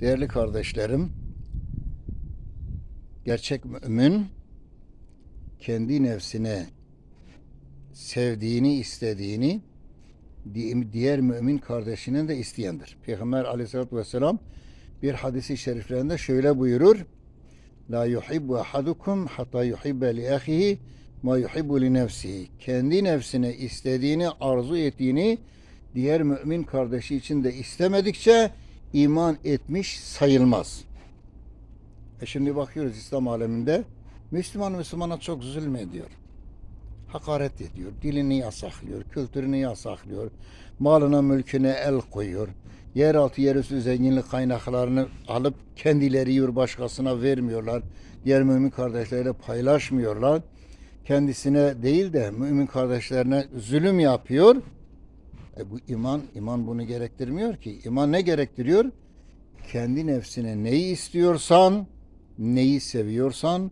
Değerli kardeşlerim, gerçek mümin kendi nefsine sevdiğini, istediğini di- diğer mümin kardeşinin de isteyendir. Peygamber aleyhissalatü vesselam bir hadisi şeriflerinde şöyle buyurur. La yuhibbu ahadukum hatta yuhibbe li ahihi ma yuhibbu li nefsihi. Kendi nefsine istediğini, arzu ettiğini diğer mümin kardeşi için de istemedikçe iman etmiş sayılmaz. E şimdi bakıyoruz İslam aleminde Müslüman Müslümana çok zulmediyor. Hakaret ediyor, dilini yasaklıyor, kültürünü yasaklıyor, malına mülküne el koyuyor. Yeraltı yerüstü zenginlik kaynaklarını alıp kendileri yiyor başkasına vermiyorlar. Diğer mümin kardeşleriyle paylaşmıyorlar. Kendisine değil de mümin kardeşlerine zulüm yapıyor. E bu iman, iman bunu gerektirmiyor ki. İman ne gerektiriyor? Kendi nefsine neyi istiyorsan, neyi seviyorsan,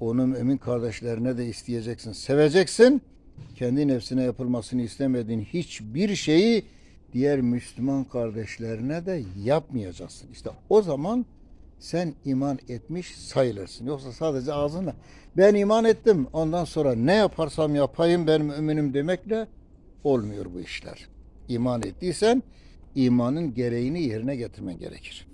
onu mümin kardeşlerine de isteyeceksin, seveceksin. Kendi nefsine yapılmasını istemediğin hiçbir şeyi diğer Müslüman kardeşlerine de yapmayacaksın. İşte o zaman sen iman etmiş sayılırsın. Yoksa sadece ağzınla ben iman ettim ondan sonra ne yaparsam yapayım ben müminim demekle olmuyor bu işler. İman ettiysen imanın gereğini yerine getirmen gerekir.